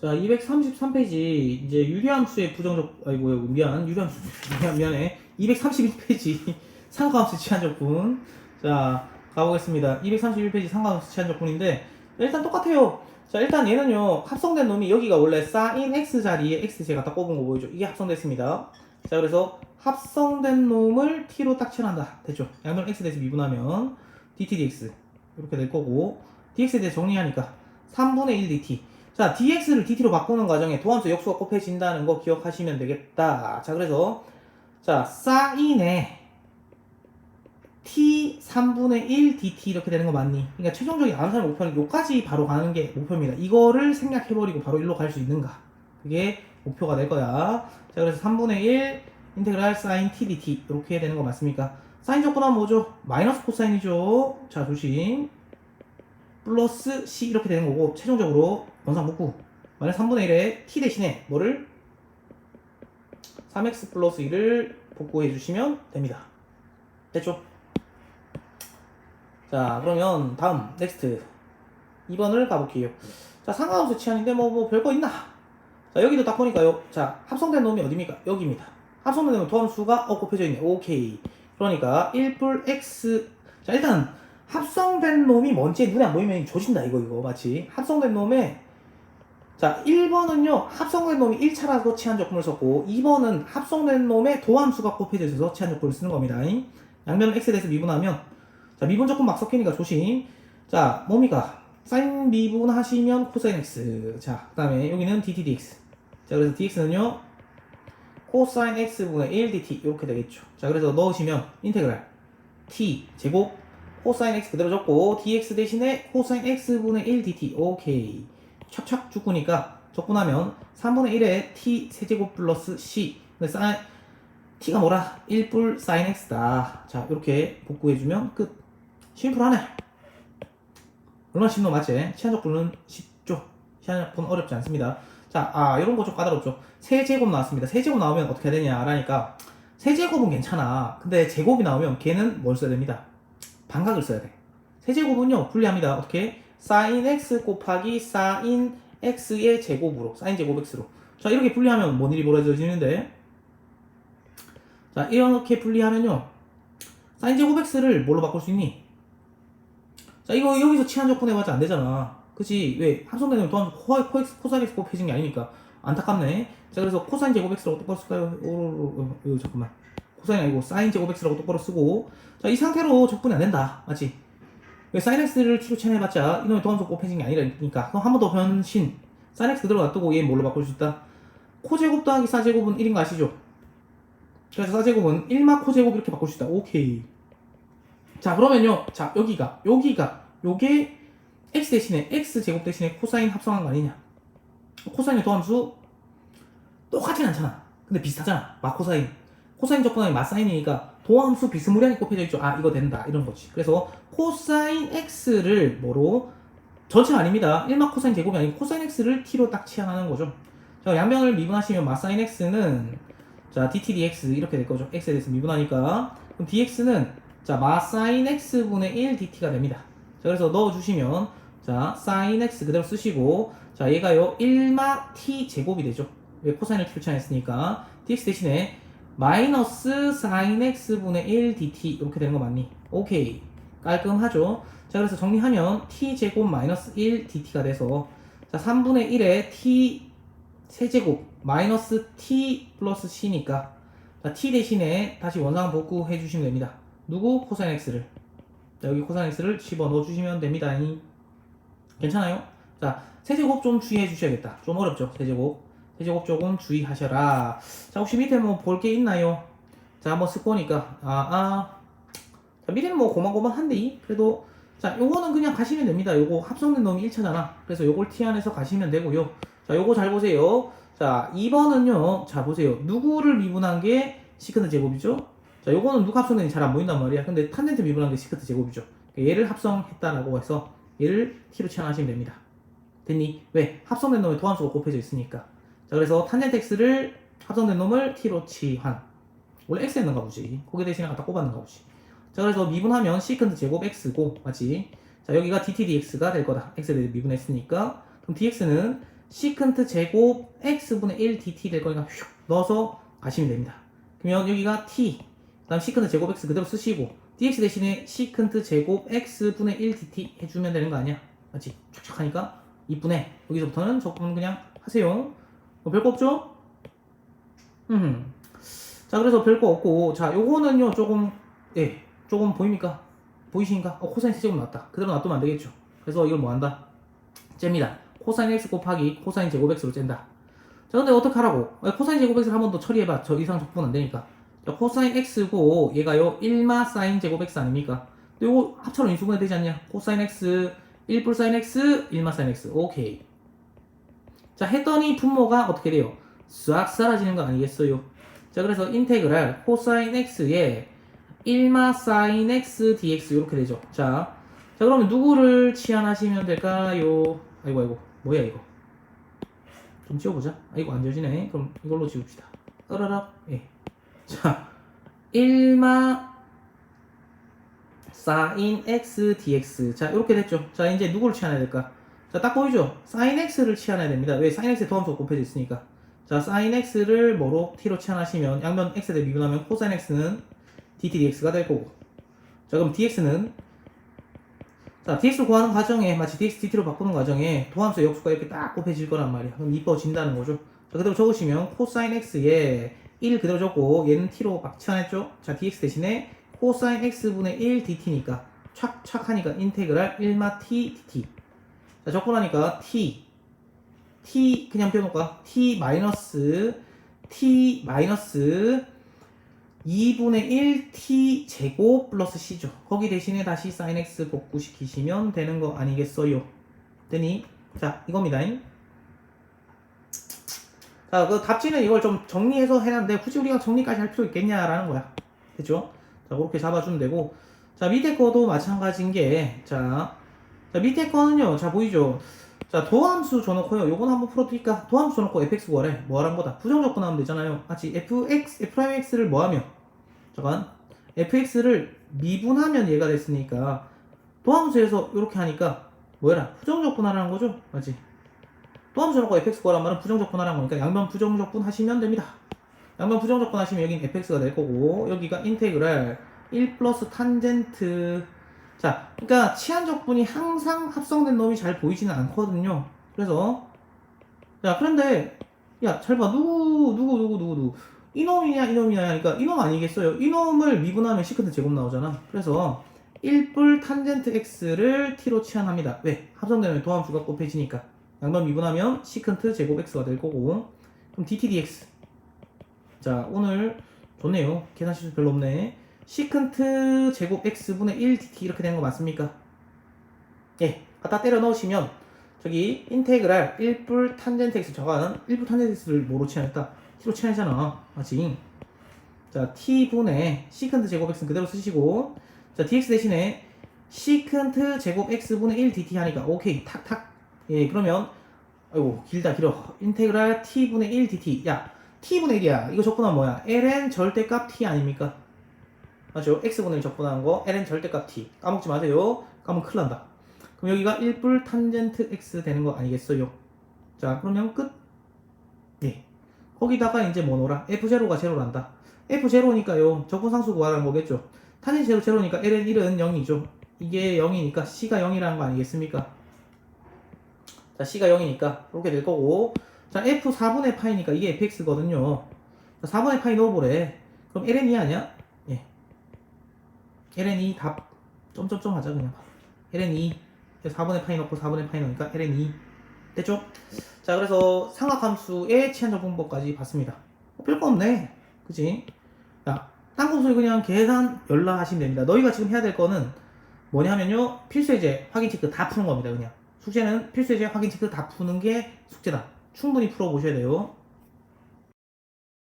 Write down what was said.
자, 233페이지 이제 유리함수의 부정적 아이고 미안 유리함수 미안 미안해. 231페이지 상가함수 치환적분. 자 가보겠습니다. 231페이지 상가함수 치환적분인데 일단 똑같아요. 자 일단 얘는요 합성된 놈이 여기가 원래 사인 x 자리에 x 제가 딱 꼽은 거 보이죠? 이게 합성됐습니다. 자 그래서 합성된 놈을 t로 딱 칠한다. 됐죠? 양변 x 대해서 미분하면 dt dx. 이렇게 될 거고 dx에 대해 정리하니까 3분의 1 dt 자, dx를 dt로 바꾸는 과정에 도함수 역수가 곱해진다는 거 기억하시면 되겠다. 자, 그래서 자, 사인에 t 3분의 1 dt 이렇게 되는 거 맞니? 그러니까 최종적인 암산의 목표는 요까지 바로 가는 게 목표입니다. 이거를 생략해버리고 바로 일로 갈 수 있는가? 그게 목표가 될 거야. 자, 그래서 3분의 1 인테그랄 사인 t dt 이렇게 되는 거 맞습니까? 사인 조건은 뭐죠? 마이너스 코사인이죠. 자, 조심. 플러스 c 이렇게 되는 거고 최종적으로 원상 복구 마이너스 3분의 1에 t 대신에 뭐를? 3x 플러스 1을 복구해 주시면 됩니다. 됐죠? 자 그러면 다음 넥스트 2번을 가볼게요. 자 상하함수 치환인데 뭐, 뭐 별거 있나? 자 여기도 딱 보니까요. 자 합성된 놈이 어디입니까? 여기입니다. 합성된 놈이 도함수가 어 곱해져 있네. 오케이. 그러니까 1불 x. 자 일단 합성된 놈이 뭔지 눈에 안 보이면 조진다 이거 이거 마치. 합성된 놈에 자 1번은요 합성된 놈이 1차라서 치환적분을 썼고 2번은 합성된 놈의 도함수가 곱해져 있어서 치환적분을 쓰는 겁니다. 양면은 x에 대해서 미분하면 자 미분 조금 막 섞이니까 조심. 자 뭡니까? 사인 미분하시면 코사인 x. 자그 다음에 여기는 dt dx 자 그래서 dx는요 코사인 x분의 1 dt 이렇게 되겠죠. 자 그래서 넣으시면 인테그랄 t 제곱 코사인 x 그대로 적고 dx 대신에 코사인 x분의 1 dt 오케이 착착 죽으니까 적분하면 3분의 1에 t 세제곱 플러스 c 근데 사인 t가 뭐라? 1뿔 사인 x다 자 이렇게 복구해주면 끝 심플하네 얼마나 쉽노 맞지? 시한적분은 쉽죠 시한적분 어렵지 않습니다 자, 아, 이런 거 좀 까다롭죠. 세제곱 나왔습니다. 세제곱 나오면 어떻게 해야 되냐, 라니까, 세제곱은 괜찮아. 근데 제곱이 나오면 걔는 뭘 써야 됩니다. 반각을 써야 돼. 세제곱은요, 분리합니다. 어떻게? 사인 x 곱하기 사인 x의 제곱으로, 사인 제곱 x로. 자, 이렇게 분리하면 뭔 일이 벌어지는데? 자, 이렇게 분리하면요, 사인 제곱 x를 뭘로 바꿀 수 있니? 자, 이거 여기서 치환적분 해봤자 안 되잖아. 그치? 왜? 합성되면 또한 코, 코, 코사인 x 곱해진 게 아니니까. 안타깝네. 자, 그래서 코사인 제곱 x라고 똑바로 쓸까요? 오, 오, 오, 오, 잠깐만. 코사인 아니고 사인 제곱 x라고 똑바로 쓰고. 자, 이 상태로 적분이 안 된다. 맞지? 왜 사인 x를 t로 치환해봤자 이놈의 도함수 곱해진 게 아니라니까. 그럼 한 번 더 변신. 사인 x 그대로 놔두고 얘 뭘로 바꿀 수 있다? 코제곱 더하기 사제곱은 1인 거 아시죠? 그래서 사제곱은 1마 코제곱 이렇게 바꿀 수 있다. 오케이. 자, 그러면요. 자, 여기가, 여기가, 요게 x 대신에 x 제곱 대신에 코사인 합성한 거 아니냐? 코사인의 도함수 똑같진 않잖아. 근데 비슷하잖아. 마코사인. 코사인 적분하기 마사인이니까 도함수 비스무리하게 곱해져 있죠. 아 이거 된다 이런 거지. 그래서 코사인 x를 뭐로 전체가 아닙니다. 1마 코사인 제곱이 아니고 코사인 x를 t로 딱 치환하는 거죠. 자, 양변을 미분하시면 마사인 x는 자 dt dx 이렇게 될 거죠. x에 대해서 미분하니까 그럼 dx는 자 마사인 x분의 1 dt가 됩니다. 자 그래서 넣어주시면 자 사인 x 그대로 쓰시고 자 얘가요 1마 t 제곱이 되죠. 왜 코사인을 t로 치환했으니까 dx 대신에 마이너스 사인 x분의 1 dt 이렇게 되는 거 맞니? 오케이 깔끔하죠. 자 그래서 정리하면 t 제곱 마이너스 1 dt가 돼서 자 3분의 1에 t 세제곱 마이너스 t 플러스 c니까 자, t 대신에 다시 원상 복구해 주시면 됩니다. 누구? 코사인 x를 자, 여기 코사인 x를 집어 넣어 주시면 됩니다. 괜찮아요? 자, 세제곱 좀 주의해 주셔야겠다. 좀 어렵죠? 세제곱. 세제곱 조금 주의하셔라. 자, 혹시 밑에 뭐 볼 게 있나요? 자, 한번 쓱 보니까, 아, 아. 자, 밑에는 뭐 고만고만한데, 그래도, 자, 요거는 그냥 가시면 됩니다. 요거 합성된 놈이 1차잖아. 그래서 요걸 t 안에서 가시면 되고요. 자, 요거 잘 보세요. 자, 2번은요, 자, 보세요. 누구를 미분한 게 시크트 제곱이죠? 자, 요거는 누가 합성된지 잘 안 보인단 말이야. 근데 탄젠트 미분한 게 시크트 제곱이죠. 그러니까 얘를 합성했다라고 해서 얘를 t로 치환하시면 됩니다. 됐니? 왜? 합성된 놈에 도함수가 곱해져 있으니까. 자, 그래서 탄젠트 x를 합성된 놈을 t로 치환. 원래 x였는가 보지. 거기에 대신에 갖다 꼽았는가 보지. 자, 그래서 미분하면 시컨트 제곱 x고, 맞지? 자, 여기가 dt dx가 될 거다. x에 대해 미분했으니까. 그럼 dx는 시컨트 제곱 x분의 1 dt 될 거니까 휙 넣어서 가시면 됩니다. 그러면 여기가 t, 그 다음 시컨트 제곱 x 그대로 쓰시고 dx 대신에 시컨트 제곱 x분의 1 dt 해주면 되는 거 아니야? 맞지? 촉촉 하니까 2분의 여기서부터는 적분 그냥 하세요. 뭐 별거 없죠? 음. 자 그래서 별거 없고 자 요거는요 조금 예 조금 보입니까? 보이시니까 어 코사인 제곱 나왔다. 그대로 놔두면 안 되겠죠. 그래서 이걸 뭐 한다? 잽니다. 코사인 x 곱하기 코사인 제곱 x로 짠다. 자 근데 어떻게 하라고? 아, 코사인 제곱 x를 한 번 더 처리해봐. 저 이상 적분 안 되니까. 자, 코사인 x고 얘가 요 1마 사인 제곱 x 아닙니까? 요거 합쳐로 인수분해 되지 않냐? 코사인 x 1불 사인 x 1마 사인 x 오케이. 자 했더니 분모가 어떻게 돼요? 싹 사라지는 거 아니겠어요? 자 그래서 인테그랄 코사인 x에 1마 사인 x dx 이렇게 되죠. 자, 자 그러면 누구를 치환하시면 될까요? 아이고 아이고 뭐야 이거? 좀 지워보자. 아 이거 안 지워지네. 그럼 이걸로 지웁시다. 따라락. 예. 자, 1마 사인 x dx. 자 이렇게 됐죠. 자 이제 누구를 치환해야 될까? 자 딱 보이죠? 사인 x를 치환해야 됩니다. 왜 사인 x에 더함수 곱해져 있으니까. 자 사인 x를 뭐로 t로 치환하시면 양면 x에 대해 미분하면 코사인 x는 dt dx가 될 거고. 자, 그럼 dx는 자, dx 구하는 과정에 마치 dx dt로 바꾸는 과정에 도함수의 역수가 이렇게 딱 곱해질 거란 말이야. 그럼 이뻐진다는 거죠. 자, 그대로 적으시면 코사인 x에 1 그대로 적고 얘는 t로 막 치환했죠. 자, dx 대신에 코사인 x분의 1 dt니까 착착 하니까 인테그랄 1마 t dt. 자, 적고 나니까 t t 그냥 빼놓을까? t 마이너스 t 마이너스 2분의 1t 제곱 플러스 c죠. 거기 대신에 다시 sin x 복구시키시면 되는 거 아니겠어요? 되니? 자, 이겁니다. 자, 그 답지는 이걸 좀 정리해서 해놨는데 굳이 우리가 정리까지 할 필요 있겠냐라는 거야. 됐죠? 자, 그렇게 잡아주면 되고. 자, 밑에 거도 마찬가지인 게, 자, 자 밑에 거는요, 자, 보이죠? 자, 도함수 줘놓고요. 요건 한번 풀어드릴까? 도함수 줘놓고 fx 구하래. 뭐하란 거다? 부정적분 하면 되잖아요. 마치 fx, f'x를 뭐하면? 잠깐 fx를 미분하면 얘가 됐으니까 도함수에서 이렇게 하니까 뭐라 부정적분 하라는 거죠 맞지 도함수 놓고 fx 구하란 말은 부정적분 하라는 거니까 양면 부정적분 하시면 됩니다 양면 부정적분 하시면 여긴 fx가 될 거고 여기가 인테그랄 1 플러스 탄젠트 자 그러니까 치한적분이 항상 합성된 놈이 잘 보이지는 않거든요. 그래서 야 그런데 야 잘 봐. 누구 누구 누구 누구 누구. 이놈이냐 이놈이냐. 하니까 이놈 아니겠어요? 이놈을 미분하면 시컨트 제곱 나오잖아. 그래서 1뿔 탄젠트 x를 t로 치환합니다. 왜? 합성되면 도함수가 곱해지니까. 양변 미분하면 시컨트 제곱 x가 될 거고. 그럼 dt dx 자 오늘 좋네요. 계산 실수 별로 없네 시컨트 제곱 x분의 1 dt 이렇게 되는 거 맞습니까? 예 갖다 때려 넣으시면 저기 인테그랄 1뿔 탄젠트 x 저가는 1뿔 탄젠트 x를 뭐로 치환했다? t로 치환이잖아. 맞지? 자 t분의 시컨트 제곱 x는 그대로 쓰시고 자 dx 대신에 시컨트 제곱 x분의 1 dt 하니까 오케이 탁탁. 예 그러면 아이고 길다 길어. 인테그랄 t분의 1 dt. 야 t분의 1이야. 이거 적분하면 뭐야? ln 절대값 t 아닙니까 맞죠? X분의 1 적분하는 거 ln 절대값 t. 까먹지 마세요. 까먹으면 큰일 난다. 그럼 여기가 1불 탄젠트 x 되는 거 아니겠어요? 자 그러면 끝. 예. 거기다가 이제 뭐 넣어라? F0가 제로란다. F0니까요. 적분상수 구하라는 거겠죠? 탄젠트 제로 제로니까 ln 1은 0이죠. 이게 0이니까 c가 0이라는 거 아니겠습니까? 자 c가 0이니까 이렇게 될 거고. 자 f 4분의 파이니까 이게 fx거든요. 자, 4분의 파이 넣어보래. 그럼 ln 2 아니야? 예 ln 2 답 점점점 하자 그냥. ln 2 4분의 파이 넣고 4분의 파이 넣으니까 ln 2 됐죠? 자 그래서 삼각함수의 치환적분법까지 봤습니다. 어, 별거 없네. 그치? 야 땅콩소리 그냥 계산 연락하시면 됩니다. 너희가 지금 해야 될 거는 뭐냐면요. 필수예제 확인 체크 다 푸는 겁니다 그냥. 숙제는 필수예제 확인 체크 다 푸는 게 숙제다. 충분히 풀어보셔야 돼요